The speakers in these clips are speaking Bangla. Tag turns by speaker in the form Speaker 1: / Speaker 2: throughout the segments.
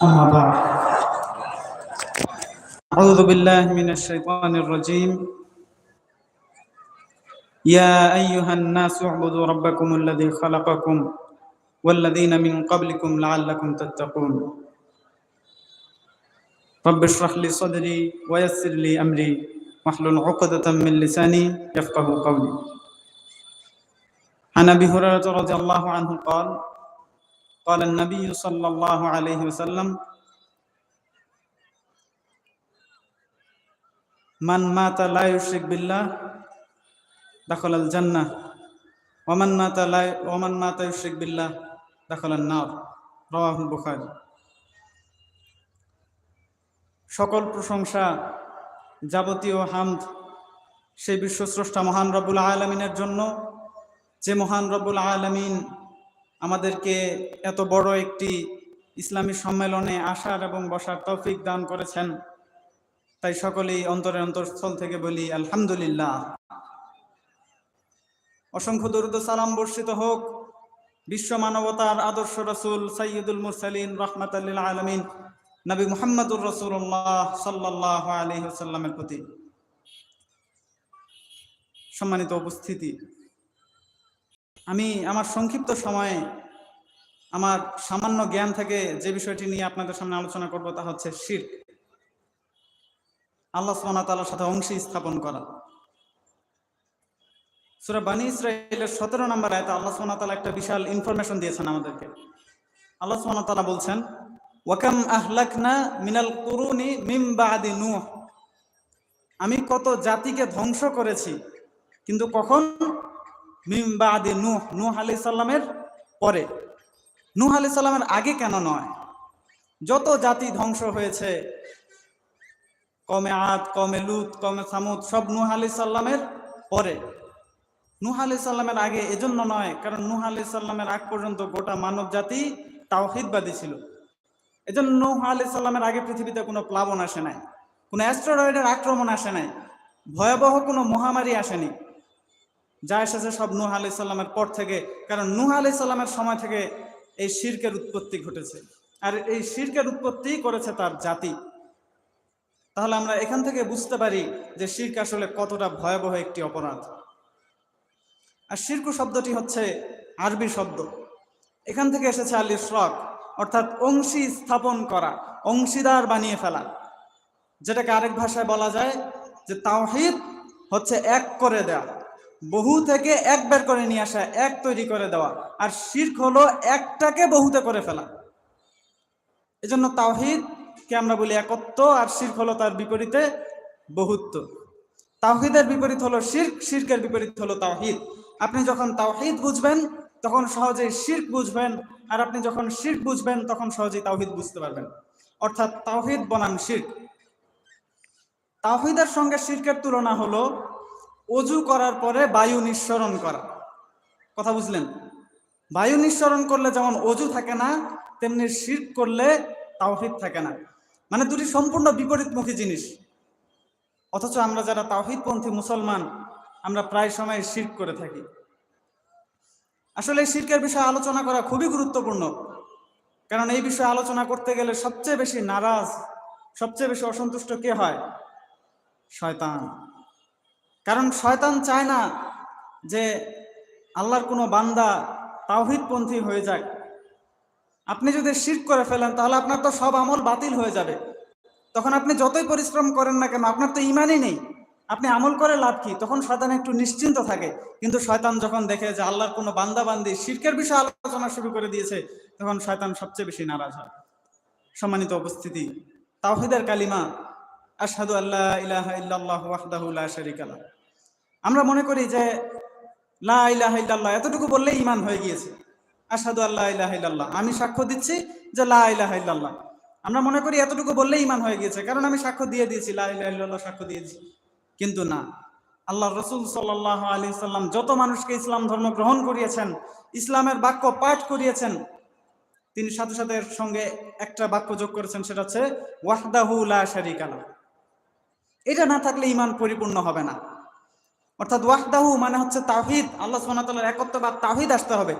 Speaker 1: أما بعد. أعوذ بالله من الشيطان الرجيم. يا أيها الناس اعبدوا ربكم الذي خلقكم والذين من قبلكم لعلكم تتقون. رب اشرح لي صدري ويسر لي أمري. واحلل عقدة من لساني يفقه قولي. عن أبي هريرة رضي الله عنه قال قال النبي صلى الله عليه وسلم من مات لا يشرك بالله دخل الجنة ومن مات لا ومن مات يشرك بالله دخل النار رواه البخاري সকল প্রশংসা যাবতীয় হামদ সেই বিশ্বস্রষ্টা মহান রব্বুল আলমিনের জন্য যে মহান রব্বুল আলমিন আমাদেরকে এত বড় একটি ইসলামী সম্মেলনে আসার এবং বসার তৌফিক দান করেছেন। তাই সকলেই অন্তরে অন্তরস্থল থেকে বলি, আলহামদুলিল্লাহ। অসংখ্য দরুদ সালাম বর্ষিত হোক বিশ্ব মানবতার আদর্শ রসুল সৈয়দুল মুরসালিন রহমত আলমিন, নবী মুহাম্মদুর রসুল্লাহ সাল্লাহ আলহিহাল্লামের প্রতি। সম্মানিত উপস্থিতি। আমি আমার সংক্ষিপ্ত সময়ে আমার সামান্য জ্ঞান থেকে যে বিষয়টি নিয়ে আপনাদের সামনে আলোচনা করব তা হচ্ছে শির আল্লাহ সোনা তালার সাথে অংশী স্থাপন করা। সুরা বানী ইসরায়েলের সতেরো নম্বর আয়তা আল্লাহ তালা একটা বিশাল ইনফরমেশন দিয়েছেন আমাদেরকে। আল্লাহ তালা বলছেন ওয়াকাম আহলাকনা মিনাল কুরুনি মিম বাদি নূহ। আমি কত জাতিকে ধ্বংস করেছি, কিন্তু কখন মিম বাদি নূহ নূহ আলি সাল্লামের পরে। নূহ আলি সাল্লামের আগে কেন নয়? যত জাতি ধ্বংস হয়েছে, কমে আদ, কমে লুত, কমে সামুদ, সব নূহ আলি সাল্লামের পরে। নূহ আলি সাল্লামের আগে এজন্য নয়, কারণ নূহ আলি সাল্লামের আগ পর্যন্ত গোটা মানব জাতি তাওহিদবাদী ছিল। এজন্য নূহ আলি সাল্লামের আগে পৃথিবীতে কোনো প্লাবন আসে নাই, কোনো অ্যাস্ট্রয়েডের আক্রমণ আসে নাই, ভয়াবহ কোনো মহামারী আসেনি। যা এসেছে সব নূহ আলি সাল্লামের পর থেকে, কারণ নূহ আলি সাল্লামের সময় থেকে এই শির্কের উৎপত্তি ঘটেছে। আর এই শির্কের উৎপত্তি করেছে তার জাতি। তাহলে আমরা এখান থেকে বুঝতে পারি যে শির্ক আসলে কতটা ভয়াবহ একটি অপরাধ। আর শির্কু শব্দটি হচ্ছে আরবি শব্দ। এখান থেকে এসেছে আল ইশরক, অর্থাৎ অংশী স্থাপন করা, অংশীদার বানিয়ে ফেলা। যেটাকে আরেক ভাষায় বলা যায় যে তাওহিদ হচ্ছে এক করে দেওয়া বহু থেকে এক বের করে নিয়ে আসা, এক তৈরি করে দেওয়া। আর শির্ক হলো একটাকে বহুতে করে ফেলা। এজন্য তাওহিদ কে আমরা বলি একত্ব, আর শির্ক হলো তার বিপরীতে বহুত্ব। তাওহিদের বিপরীত হলো শির্ক, শির্কের বিপরীত হলো তাওহিদ। আপনি যখন তাওহিদ বুঝবেন, তখন সহজেই শির্ক বুঝবেন, আর আপনি যখন শির্ক বুঝবেন, তখন সহজেই তাওহিদ বুঝতে পারবেন। অর্থাৎ তাওহিদ বনাম শির্ক। তাওহিদের সঙ্গে শির্কের তুলনা হলো অজু করার পরে বায়ু নিঃসরণ করা। কথা বুঝলেন? বায়ু নিঃসরণ করলে যেমন অজু থাকে না, তেমনি শির্ক করলে তাওহিদ থাকে না। মানে দুটি সম্পূর্ণ বিপরীতমুখী জিনিস। অথচ আমরা যারা তাওহিদপন্থী মুসলমান, আমরা প্রায় সময় শির্ক করে থাকি। আসলে শির্কের বিষয়ে আলোচনা করা খুবই গুরুত্বপূর্ণ। কারণ এই বিষয়ে আলোচনা করতে গেলে সবচেয়ে বেশি নারাজ, সবচেয়ে বেশি অসন্তুষ্ট কে হয়? শয়তান। কারণ শয়তান চায় না যে আল্লাহর কোনো বান্দা তাওহিদপন্থী হয়ে যাক। আপনি যদি শির্ক করে ফেলেন, তাহলে আপনার তো সব আমল বাতিল হয়ে যাবে। তখন আপনি যতই পরিশ্রম করেন না কেন, আপনার তো ইমানই নেই। আপনি আমল করে লাভ কি? তখন শয়তান একটু নিশ্চিন্ত থাকে। কিন্তু শয়তান যখন দেখে যে আল্লাহর কোনো বান্দা বান্দি শির্কের বিষয়ে আলোচনা শুরু করে দিয়েছে, তখন শয়তান সবচেয়ে বেশি নারাজ হয়। সম্মানিত উপস্থিতি, তাওহিদের কালিমা আশহাদু আল্লাহ ইলাহা ইল্লাল্লাহু ওয়াহদাহু লা শারীকা আমরা মনে করি যে লা ইলাহা ইল্লাল্লাহ এতটুকু বললেই ঈমান হয়ে গিয়েছে। আশহাদু আল্লাহ ইলাহা ইল্লাল্লাহ। আমি সাক্ষ্য দিচ্ছি যে লা ইলাহা ইল্লাল্লাহ। আমরা মনে করি এতটুকু বললেই ঈমান হয়ে গিয়েছে, কারণ আমি সাক্ষ্য দিয়ে দিয়েছি, লা ইলাহা ইল্লাল্লাহ সাক্ষ্য দিয়েছি। কিন্তু না। আল্লাহ রসুল সাল্লাহ আলী সাল্লাম যত মানুষকে ইসলাম ধর্ম গ্রহণ করিয়েছেন, ইসলামের বাক্য পাঠ করিয়েছেন, তিনি সাথে সাথে সঙ্গে একটা বাক্য যোগ করেছেন, সেটা হচ্ছে, ওয়াহদাহু লা শারিকালা এটা না থাকলে ইমান পরিপূর্ণ হবে না। অর্থাৎ ওয়াহদাহু মানে হচ্ছে তাহিদ আল্লাহ সোনাতালের একত্র বা তাহিদ আসতে হবে।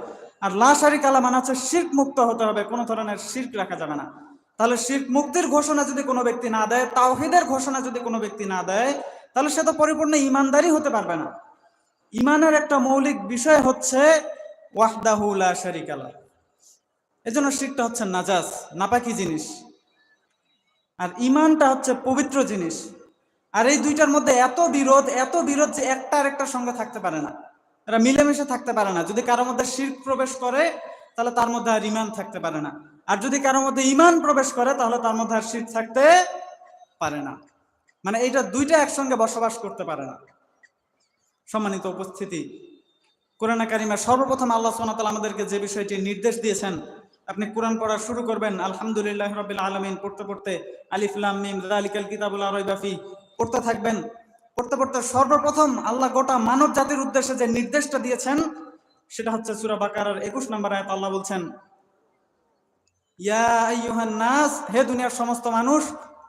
Speaker 1: আর লা শারিকালা মানে হচ্ছে শির্ক মুক্ত হতে হবে, কোনো ধরনের শির্ক রাখা যাবে না। তাহলে শির্ক মুক্তির ঘোষণা যদি কোনো ব্যক্তি না দেয়, তাওহিদের ঘোষণা যদি কোনো ব্যক্তি না দেয়, তাহলে সে তো পরিপূর্ণ ইমানদারি হতে পারবে না। ইমানের একটা মৌলিক বিষয় হচ্ছে ওয়াহদাহুলা শারিকালা এজন্য শিরকটা হচ্ছে নাজাস, নাপাকি জিনিস। আর ইমানটা হচ্ছে পবিত্র জিনিস। আর এই দুইটার মধ্যে এত বিরোধ এত বিরোধ যে একটা আর একটার সঙ্গে থাকতে পারে না। এরা মিলেমিশে থাকতে পারে না। যদি কারোর মধ্যে শির্ক প্রবেশ করে, তাহলে তার মধ্যে আর ইমান থাকতে পারে না। আর যদি কারোর মধ্যে ইমান প্রবেশ করে, তাহলে তার মধ্যে আর শির্ক থাকতে পারে না। মানে এইটা দুইটা একসঙ্গে বসবাস করতে পারে না। সম্মানিত উপস্থিতি, কোরআন কারিমা সর্বপ্রথম আল্লাহ সোনাতাল আমাদেরকে যে বিষয়টি নির্দেশ দিয়েছেন, আপনি কোরআন পড়া শুরু করবেন। আলহামদুলিল্লাহ রবিল আলমিন, পড়তে পড়তে আলিফুল্লাহ মিম জালিকাল কিতাবুল আরবাফি পড়তে থাকবেন। পড়তে পড়তে সর্বপ্রথম আল্লাহ গোটা মানব জাতির উদ্দেশ্যে যে নির্দেশটা দিয়েছেন, সেটা হচ্ছে সুরা বাকারার একুশ নম্বর আয়াত আল্লাহ বলছেন, ইয়া নাস, হে দুনিয়ার সমস্ত মানুষ,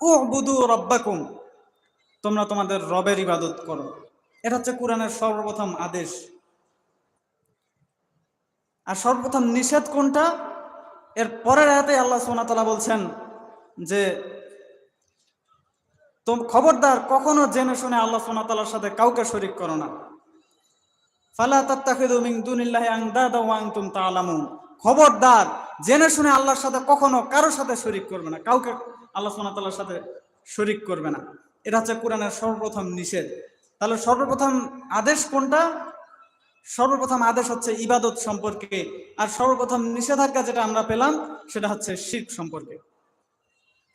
Speaker 1: উবুদু রব্বাকুম, তোমরা তোমাদের রবের ইবাদত করো। এটা হচ্ছে কোরআনের সর্বপ্রথম আদেশ। আর সর্বপ্রথম নিষেধ কোনটা? এর পরের আয়াতে আল্লাহ সোনাতলা বলছেন যে তো খবরদার কখনো জেনে শুনে আল্লাহ সোনাতলার সাথে কাউকে শরিক করো না। ফালা তাত্তাখিদু মিন দুনিল্লাহি আনদাদা ওয়া আনতুম তাআলামুন। খবরদার জেনে শুনে আল্লাহর সাথে কখনো কারোর সাথে শরিক করবে না, কাউকে আল্লাহ সোনাতলার সাথে শরিক করবে না। এটা হচ্ছে কোরআনের সর্বপ্রথম নিষেধ। তাহলে সর্বপ্রথম আদেশ কোনটা? সর্বপ্রথম আদেশ হচ্ছে ইবাদত সম্পর্কে, আর সর্বপ্রথম নিষেধাজ্ঞা যেটা আমরা পেলাম সেটা হচ্ছে শিখ সম্পর্কে।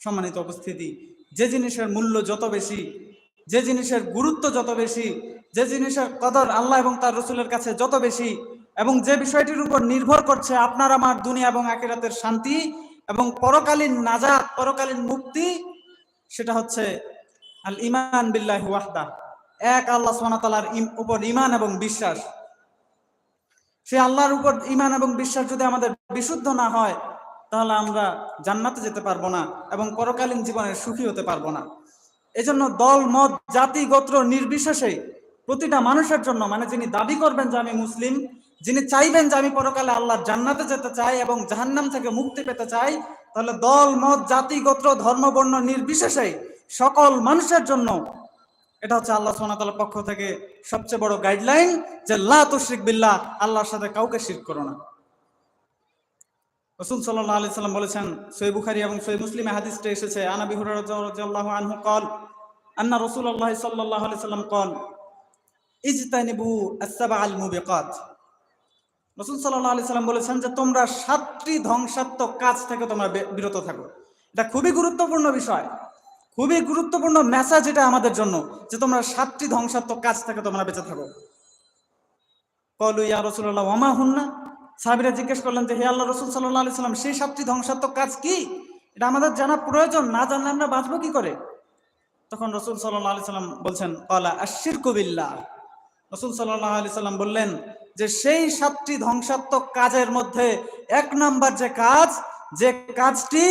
Speaker 1: সম্মানিত উপস্থিতি যে জিনিসের মূল্য যত বেশি, যে জিনিসের গুরুত্ব যত বেশি, যে জিনিসের কদর আল্লাহ এবং তার রসুলের কাছে যত বেশি এবং যে বিষয়টির উপর নির্ভর করছে আপনার, আমার দুনিয়া এবং আকিরাতের শান্তি এবং পরকালীন নাজাত, পরকালীন মুক্তি, সেটা হচ্ছে আল ইমান বিল্লাহ ওয়াহদা। এক আল্লাহ সোনাতালার উপর ইমান এবং বিশ্বাস। সে আল্লাহর উপর ইমান এবং বিশ্বাস যদি আমাদের বিশুদ্ধ না হয় তাহলে আমরা জান্নাতে যেতে পারব না এবং পরকালীন জীবনে সুখী হতে পারব না। এজন্য দল, মত, জাতি, গোত্র নির্বিশেষে প্রতিটা মানুষের জন্য মানে যিনি দাবি করবেন যে আমি মুসলিম, যিনি চাইবেন যে আমি পরকালে আল্লাহ জান্নাতে যেতে চাই এবং জাহান্নাম থেকে মুক্তি পেতে চাই, তাহলে দল, মত, জাতি, গোত্র, ধর্ম, বর্ণ নির্বিশেষে সকল মানুষের জন্য এটা হচ্ছে আল্লাহ সোনাতালার পক্ষ থেকে সবচেয়ে বড় গাইডলাইন যে লা তুশরিক বিল্লাহ, আল্লাহর সাথে কাউকে শিরক করো না। রসুল সাল্লাহ আলি সাল্লাম বলেছেন সই বুখারি এবং সই মুসলিমে হাদিসটা এসেছে আনাবি হুরাহ আনহু কল, আন্না রসুল আল্লাহ সাল্লাহ আলি সাল্লাম কল, ইজতানিবু আসসাবা আল মুবিকাত। রসুল সাল্লাহ আলি সাল্লাম বলেছেন যে, তোমরা সাতটি ধ্বংসাত্মক কাজ থেকে তোমরা বিরত থাকো। এটা খুবই গুরুত্বপূর্ণ বিষয়। খুবই গুরুত্বপূর্ণ মেসেজ এটা আমাদের জন্য যে, তোমরা সাতটি ধ্বংসাত্মক কাজ থেকে তোমরা বেঁচে থাকো। কলু ইয়া রসুল্লাহ ওমা হুন্না? সাহাবিরা জিজ্ঞেস করলেন যে, হে আল্লাহ রসুল সাল্লাহ আলি সাল্লাম, সেই সাতটি ধ্বংসাত্মক কাজ কি? এটা আমাদের জানা প্রয়োজন, না জানলে আমরা বাঁচবো কি করে? তখন রসুল সাল্লাহ আলি সাল্লাম বলছেন কলা আশির কবিল্লা রসুল সাল্লাহ আলি সাল্লাম বললেন যে, সেই সাতটি ধ্বংসাত্মক কাজের মধ্যে এক নাম্বার যে কাজ, যে কাজটি,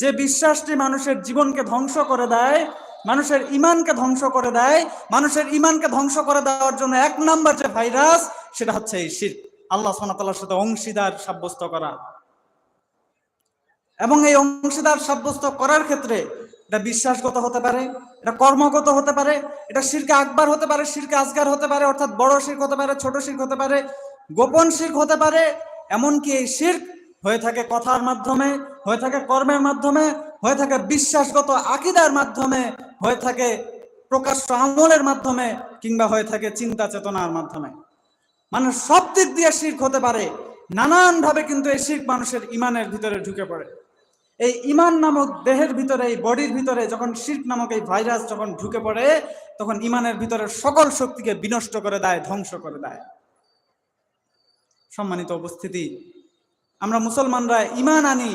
Speaker 1: যে বিশ্বাসটি মানুষের জীবনকে ধ্বংস করে দেয়, মানুষের ইমানকে ধ্বংস করে দেয়, মানুষের ইমানকে ধ্বংস করে দেওয়ার জন্য এক নাম্বার যে ভাইরাস, সেটা হচ্ছে এই শির আল্লাহ সোনাতাল্লার সাথে অংশীদার সাব্যস্ত করা। এবং এই অংশীদার সাব্যস্ত করার ক্ষেত্রে এটা বিশ্বাসগত হতে পারে, এটা কর্মগত হতে পারে, এটা শিরকে আকবার হতে পারে, শিরকে আসগার হতে পারে, অর্থাৎ বড় শির্ক হতে পারে, ছোট শির্ক হতে পারে, গোপন শির্ক হতে পারে, এমনকি এই শির্ক হয়ে থাকে কথার মাধ্যমে, হয়ে থাকে কর্মের মাধ্যমে, হয়ে থাকে বিশ্বাসগত আকিদার মাধ্যমে, হয়ে থাকে প্রকাশ্য আমলের মাধ্যমে, কিংবা হয়ে থাকে চিন্তা চেতনার মাধ্যমে। মানুষ সব দিক দিয়ে শির্ক হতে পারে নানান ভাবে কিন্তু এই শির্ক মানুষের ইমানের ভিতরে ঢুকে পড়ে। এই ইমান নামক দেহের ভিতরে, এই বডির ভিতরে যখন শির্ক নামক এই ভাইরাস যখন ঢুকে পড়ে, তখন ইমানের ভিতরে সকল শক্তিকে বিনষ্ট করে দেয়, ধ্বংস করে দেয়। সম্মানিত উপস্থিতি, আমরা মুসলমানরা ইমান আনি,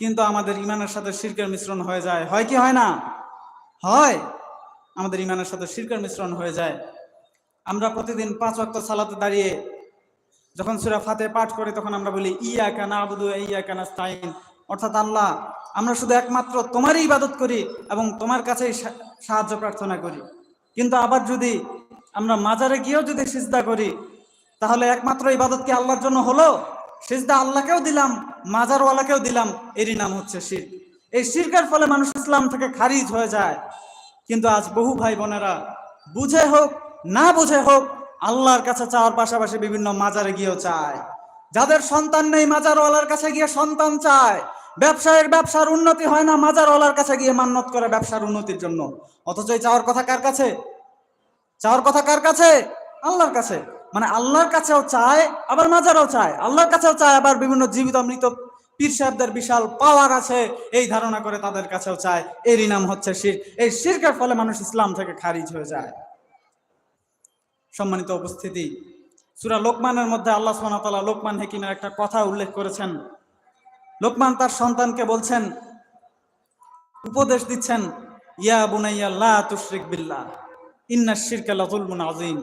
Speaker 1: কিন্তু আমাদের ইমানের সাথে শির্কের মিশ্রণ হয়ে যায়। হয় কি হয় না? হয়। আমাদের ইমানের সাথে শির্কের মিশ্রণ হয়ে যায়। আমরা প্রতিদিন পাঁচ ওয়াক্ত সালাতে দাঁড়িয়ে যখন সুরা ফাতে পাঠ করি, তখন আমরা বলি ইয়া কানা আবুদু ইয়া কানা স্তাইন অর্থাৎ আল্লাহ, আমরা শুধু একমাত্র তোমারই ইবাদত করি এবং তোমার কাছেই সাহায্য প্রার্থনা করি। কিন্তু আবার যদি আমরা মাজারে গিয়েও যদি সিজদা করি, তাহলে একমাত্র ইবাদত কি আল্লাহর জন্য হলো? সিজদা আল্লাহকেও দিলাম, মাজারওয়ালাকেও দিলাম, এরই নাম হচ্ছে শির এই শিরকের ফলে মানুষ ইসলাম থেকে খারিজ হয়ে যায়। কিন্তু আজ বহু ভাই বোনেরা বুঝে হোক না বুঝে হোক, আল্লাহর কাছে চাওয়ার পাশাপাশি বিভিন্ন মাজারে গিয়েও চায়। যাদের সন্তান নেই, মাজারওয়ালার কাছে গিয়ে সন্তান চায়। ব্যবসায়ের ব্যবসার উন্নতি হয় না, মাজারওয়ালার কাছে গিয়ে মান্নত করে ব্যবসার উন্নতির জন্য। অথচ এই চাওয়ার কথা কার কাছে? চাওয়ার কথা কার কাছে? আল্লাহর কাছে। মানে আল্লাহর কাছেও চায়, আবার মাজারও চায়। আল্লাহর কাছেও চায়, আবার বিভিন্ন জীবিত মৃত পীর সাহেবদের বিশাল পাওয়ার আছে, এই ধারণা করে তাদের কাছেও চায়। এরই নাম হচ্ছে শির। এই শিরকের ফলে মানুষ ইসলাম থেকে খারিজ হয়ে যায়। সম্মানিত উপস্থিতি। সুরা লোকমানের মধ্যে আল্লাহ সোনাতলা লোকমান হেকিমের একটা কথা উল্লেখ করেছেন। লোকমান তার সন্তানকে বলছেন, উপদেশ দিচ্ছেন, ইয়া বুনাইয়া লা তুশরিক বিল্লাহ, ইন্না শিরকা লাযুলমুন আযীম।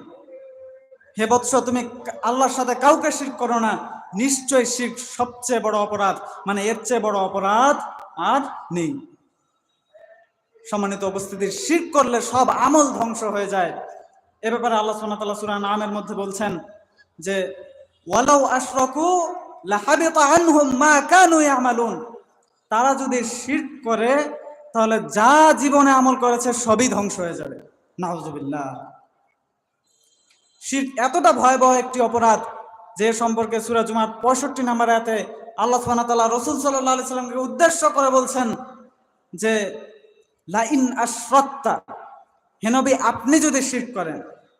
Speaker 1: হে বৎস, তুমি আল্লাহর সাথে কাউকে শিরক করো না নিশ্চয় শিরক সবচেয়ে বড় অপরাধ মানে এর চেয়ে বড় অপরাধ আর নেই। সম্মানিত উপস্থিতি, শিরক করলে সব আমল ধ্বংস হয়ে যায়। এ ব্যাপারে আল্লাহ ওয়া তাআলা নামের মধ্যে বলছেন যে, ওয়ালাউ আশরাকু তারা যদি শিরক করে, তাহলে যা জীবনে আমল করেছে সবই ধ্বংস হয়ে যাবে। নাউজুবিল্লাহ শিরক এতটা ভয়াবহ একটি অপরাধ যে সম্পর্কে সূরা জুমার 65 নম্বর আয়াতে আল্লাহ তাআলা রাসূল সাল্লাল্লাহু সাল্লামকে উদ্দেশ্য করে বলছেন যে, লাইন আশরাক্তা। হেনবি আপনি যদি শিরক করেন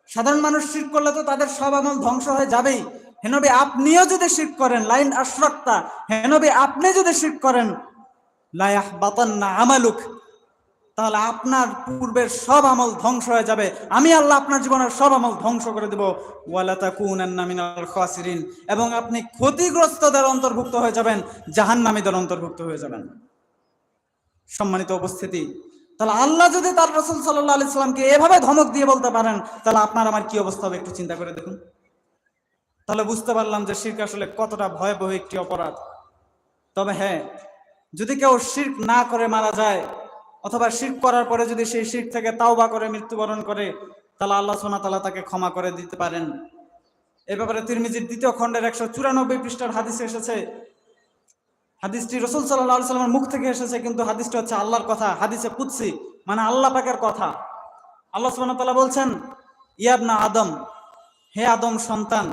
Speaker 1: সাধারণ মানুষ শিরক করলে তো তাদের সব আমল ধ্বংস হয়ে যাবেই। হে নবী, আপনিও যদি শিরক করেন, লাইন আশ্রক্তা, হে নবী, আপনি যদি শিরক করেন লায়াহ বাতান্না আমালুক, তাহলে আপনার পূর্বের সব আমল ধ্বংস হয়ে যাবে। আমি আল্লাহ আপনার জীবনের সব আমল ধ্বংস করে দেব। ওয়ালা তাকুনান্না মিনাল খাসিরিন, এবং আপনি ক্ষতিগ্রস্তদের অন্তর্ভুক্ত হয়ে যাবেন, জাহান্নামীদের অন্তর্ভুক্ত হয়ে যাবেন। সম্মানিত উপস্থিতি তাহলে আল্লাহ যদি তার রসুল সাল্লাহ আলি সাল্লামকে এভাবে ধমক দিয়ে বলতে পারেন, তাহলে আপনার আমার কি অবস্থা হবে একটু চিন্তা করে দেখুন। তাহলে বুঝতে পারলাম যে শির্ক আসলে কতটা ভয়াবহ একটি অপরাধ। তবে হ্যাঁ যদি কেউ শির্ক না করে মারা যায়, অথবা শির্ক করার পরে যদি সেই শির্ক থেকে তাওবা করে, মৃত্যুবরণ করে, তাহলে আল্লাহ সোনা তালা তাকে ক্ষমা করে দিতে পারেন। এ ব্যাপারে তিরমিজির দ্বিতীয় খণ্ডের একশো চুরানব্বই পৃষ্ঠার হাদিসে এসেছে হাদিসটি রসুল সাল্লাহ সাল্লামের মুখ থেকে এসেছে, কিন্তু হাদিসটি হচ্ছে আল্লাহর কথা, হাদিসে কুৎসি মানে আল্লাহ পাকের কথা। আল্লাহ তাআলা বলছেন ইয়াবনা আদম, হে আদম সন্তান,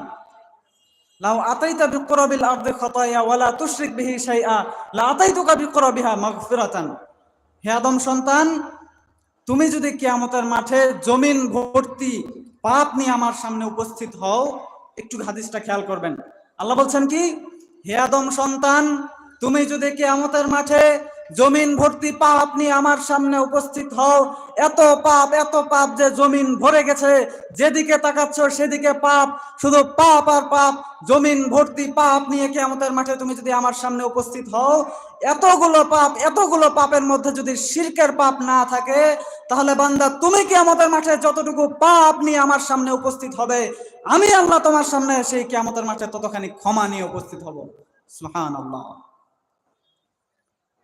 Speaker 1: লাউ আতাইতা বিকরাবিল আরদি খাতায়া ওয়ালা তুশরিক বিহি শাইআ, লা আতাইতুকা বিকরাবিহা মাগফিরাতান। হে আদম সন্তান, তুমি যদি কিয়ামতের মাঠে জমিন ভর্তি পাপ নিয়ে আমার সামনে উপস্থিত হও, একটু হাদিসটা খেয়াল করবেন। আল্লাহ বলছেন কি, হে আদম সন্তান তুমি যদি কিয়ামতের মাঠে জমিন ভর্তি পাপ নিয়ে আমার সামনে উপস্থিত হও, এত পাপ এত পাপ যে জমিন ভরে গেছে। যেদিকে তাকাচ্ছ সেদিকে পাপ, শুধু পাপ আর পাপ, জমিন ভর্তি পাপ নিয়ে কিয়ামতের মাঠে তুমি যদি আমার সামনে উপস্থিত হও, এতগুলো পাপ, এতগুলো পাপের মধ্যে যদি শিরকের পাপ না থাকে, তাহলে বান্দা, তুমি কিয়ামতের মাঠে যতটুকু পাপ নিয়ে আমার সামনে উপস্থিত হবে, আমি আল্লাহ তোমার সামনে সেই কিয়ামতের মাঠে ততখানি ক্ষমা নিয়ে উপস্থিত হব। সুবহানাল্লাহ।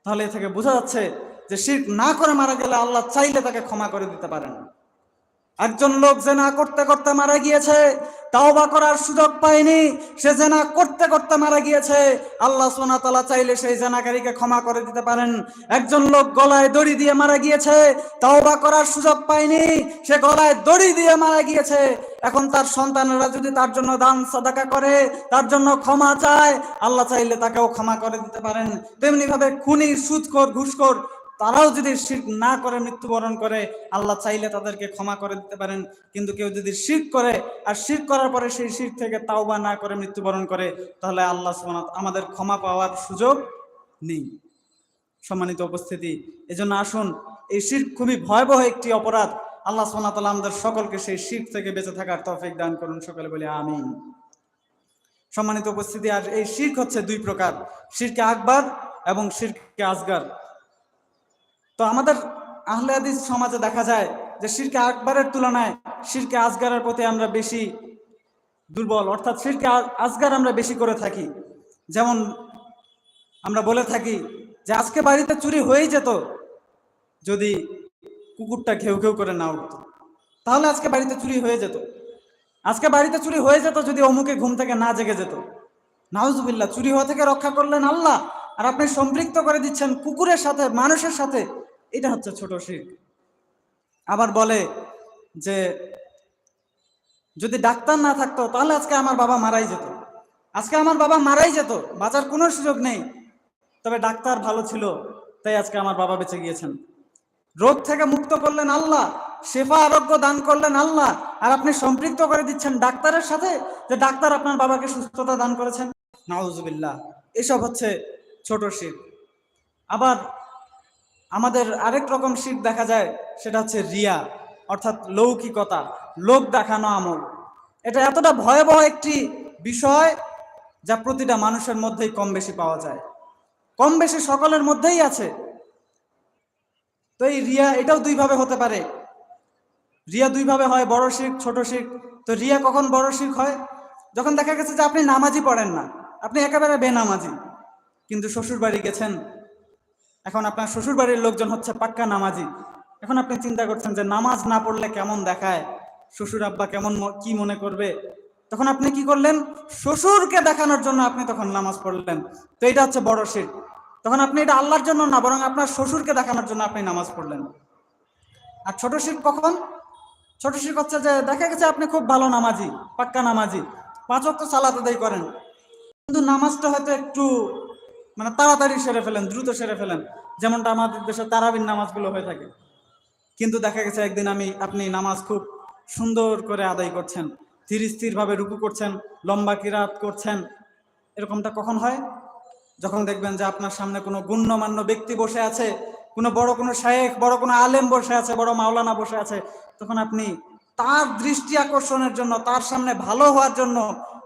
Speaker 1: তাহলে এ থেকে বোঝা যাচ্ছে যে শির্ক না করে মারা গেলে আল্লাহ চাইলে তাকে ক্ষমা করে দিতে পারেন। একজন লোক জেনা করতে করতে মারা গিয়েছে, তাওবা করার সুযোগ পায়নি, সে জেনা করতে করতে মারা গিয়েছে। আল্লাহ সোনা তালা চাইলে সেই জেনাকারীকে ক্ষমা করে দিতে পারেন। একজন লোক গলায় দড়ি দিয়ে মারা গিয়েছে, তাওবা করার সুযোগ পায়নি, সে গলায় দড়ি দিয়ে মারা গিয়েছে। এখন তার সন্তানেরা যদি তার জন্য দান, সাদাকা করে, তার জন্য ক্ষমা চায়, আল্লাহ চাইলে তাকেও ক্ষমা করে দিতে পারেন। তেমনি ভাবে খুনি সুদখোর ঘুষখোর তারাও যদি শির্ক না করে, মৃত্যুবরণ করে, আল্লাহ চাইলে তাদেরকে ক্ষমা করে দিতে পারেন। কিন্তু কেউ যদি শির্ক করে, আর শির্ক করার পরে সেই শির্ক থেকে তাওবা না করে, মৃত্যুবরণ করে, তাহলে আল্লাহ আমাদের ক্ষমা পাওয়ার সুযোগ নেই। সম্মানিত উপস্থিতি, এজন্য আসুন, এই শির্ক খুবই ভয়াবহ একটি অপরাধ। আল্লাহ ওয়া তাআলা আমাদের সকলকে সেই শির্ক থেকে বেঁচে থাকার তফিক দান করুন, সকলে বলে আমিন। সম্মানিত উপস্থিতি, আর এই শির্ক হচ্ছে দুই প্রকার, শিরকে আকবার এবং শিরকে আসগার। তো আমাদের আহলে হাদিস সমাজে দেখা যায় যে শিরকে আকবরের তুলনায় শিরকে আজগারের প্রতি আমরা বেশি দুর্বল, অর্থাৎ শিরকে আ- আসগার আমরা বেশি করে থাকি। যেমন আমরা বলে থাকি যে আজকে বাড়িতে চুরি হয়েই যেত যদি কুকুরটা ঘেউ ঘেউ করে না উঠতো। তাহলে আজকে বাড়িতে চুরি হয়ে যেত। আজকে বাড়িতে চুরি হয়ে যেত যদি অমুকে ঘুম থেকে না জেগে যেত। নাউজুবিল্লাহ, চুরি হওয়া থেকে রক্ষা করলেন আল্লাহ। আর আপনি সম্পৃক্ত করে দিচ্ছেন কুকুরের সাথে, মানুষের সাথে। এটা হচ্ছে ছোট শির আবার বলে যে, যদি ডাক্তার না থাকতো, তাহলে আজকে আমার বাবা মারাই যেত। আজকে আমার বাবা মারাই যেত, বাঁচার কোনো সুযোগ নেই। তবে ডাক্তার ভালো ছিল, তাই আজকে আমার বাবা বেঁচে গিয়েছেন। রোগ থেকে মুক্ত করলেন আল্লাহ, শেফা আরোগ্য দান করলেন আল্লাহ, আর আপনি সম্পৃক্ত করে দিচ্ছেন ডাক্তারের সাথে যে ডাক্তার আপনার বাবাকে সুস্থতা দান করেছেন। নাউজুবিল্লাহ, এসব হচ্ছে ছোট শিব আবার আমাদের আরেক রকম শির দেখা যায়, সেটা হচ্ছে রিয়া, অর্থাৎ লৌকিকতা লোক দেখানো আমল। এটা এতটা ভয়াবহ একটি বিষয় যা প্রতিটা মানুষের মধ্যেই কম বেশি পাওয়া যায়। কম বেশি সকলের মধ্যেই আছে। তো এই রিয়া, এটাও দুইভাবে হতে পারে। রিয়া দুইভাবে হয়, বড় শিখ, ছোট শিখ। তো রিয়া কখন বড় শিখ হয়? যখন দেখা গেছে যে আপনি নামাজি পড়েন না, আপনি একেবারে বেনামাজি। কিন্তু শ্বশুর বাড়ি গেছেন এখন আপনার শ্বশুর বাড়ির লোকজন হচ্ছে পাক্কা নামাজি। এখন আপনি চিন্তা করছেন যে নামাজ না পড়লে কেমন দেখায়? শ্বশুর আব্বা কেমন কি মনে করবে? তখন আপনি কি করলেন? শ্বশুরকে দেখানোর জন্য আপনি তখন নামাজ পড়লেন। তো এটা হচ্ছে বড় শির। তখন আপনি এটা আল্লাহর জন্য না, বরং আপনার শ্বশুরকে দেখানোর জন্য আপনি নামাজ পড়লেন। আর ছোট শির কখন? ছোট শির হচ্ছে যে দেখা গেছে আপনি খুব ভালো নামাজি, পাক্কা নামাজি। পাঁচ অক্ট সালাত আদায় করেন। কিন্তু নামাজটা হয়তো একটু মানে তাড়াতাড়ি সেরে ফেলেন, দ্রুত সেরে ফেলেন, যেমনটা আমাদের দেশে তারাবির নামাজগুলো হয়ে থাকে। কিন্তু দেখা গেছে একদিন আমি, আপনি নামাজ খুব সুন্দর করে আদায় করছেন, ধীর স্থিরভাবে রুকু করছেন, লম্বা কিরাত করছেন, এরকমটা কখন হয়? যখন দেখবেন যে আপনার সামনে কোনো গণ্যমান্য ব্যক্তি বসে আছে, কোনো বড় কোনো শায়েখ, বড় কোনো আলেম বসে আছে, বড় মাওলানা বসে আছে, তখন আপনি তার দৃষ্টি আকর্ষণের জন্য, তার সামনে ভালো হওয়ার জন্য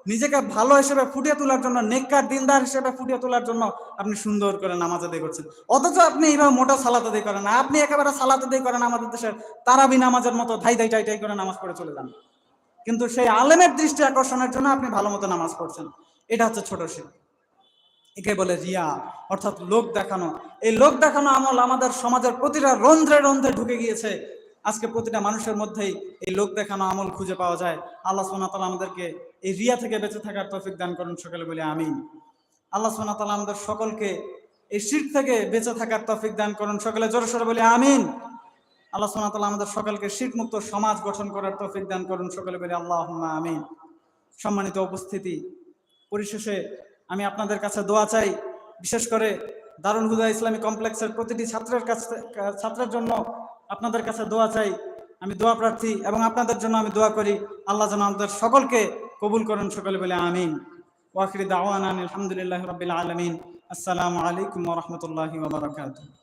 Speaker 1: নিজেকে ভালো হিসেবে ফুটিয়ে তোলার জন্য, নেককার দিনদার হিসেবে ফুটিয়ে তোলার জন্য আপনি সুন্দর করে নামাজ আদায় করছেন। অথচ আপনি এইভাবে মোটা সালাত আদায় করেন না, আপনি একেবারে সালাত আদায় করেন আমাদের দেশের তারাবি নামাজের মতো ধাই ধাই টাই টাই করে নামাজ পড়ে চলে যান। কিন্তু সেই আলেমের দৃষ্টি আকর্ষণের জন্য আপনি ভালো মতো নামাজ পড়ছেন। এটা হচ্ছে ছোট শিল্প। একে বলে রিয়া, অর্থাৎ লোক দেখানো। এই লোক দেখানো আমল আমাদের সমাজের প্রতিটা রন্ধ্রে রন্ধ্রে ঢুকে গিয়েছে। আজকে প্রতিটা মানুষের মধ্যেই এই লোক দেখানো আমল খুঁজে পাওয়া যায়। আল্লাহ সোনাতালা আমাদেরকে এই রিয়া থেকে বেঁচে থাকার তফিক দান করুন, সকলে বলে আমিন। আল্লাহ সোনাতালা আমাদের সকলকে এই শির থেকে বেঁচে থাকার তফিক দান করুন, সকলে সরে বলে আমিন। আল্লাহ সোনাতালা আমাদের সকলকে শীত মুক্ত সমাজ গঠন করার তফিক দান করুন, সকলে বলে আল্লাহ আমিন। সম্মানিত উপস্থিতি, পরিশেষে আমি আপনাদের কাছে দোয়া চাই, বিশেষ করে দারুল হুদা ইসলামী কমপ্লেক্সের প্রতিটি ছাত্রের কাছে ছাত্রের জন্য আপনাদের কাছে দোয়া চাই, আমি দোয়া প্রার্থী এবং আপনাদের জন্য আমি দোয়া করি। আল্লাহ যেন আমাদের সকলকে কবুল করেন সকলে বলে আমিন। ওয়াকির দাওয়ান আলহামদুলিল্লাহ রবিল আলমিন। আসসালামু আলাইকুম রহমতুল্লাহ ওবরাকাতুহ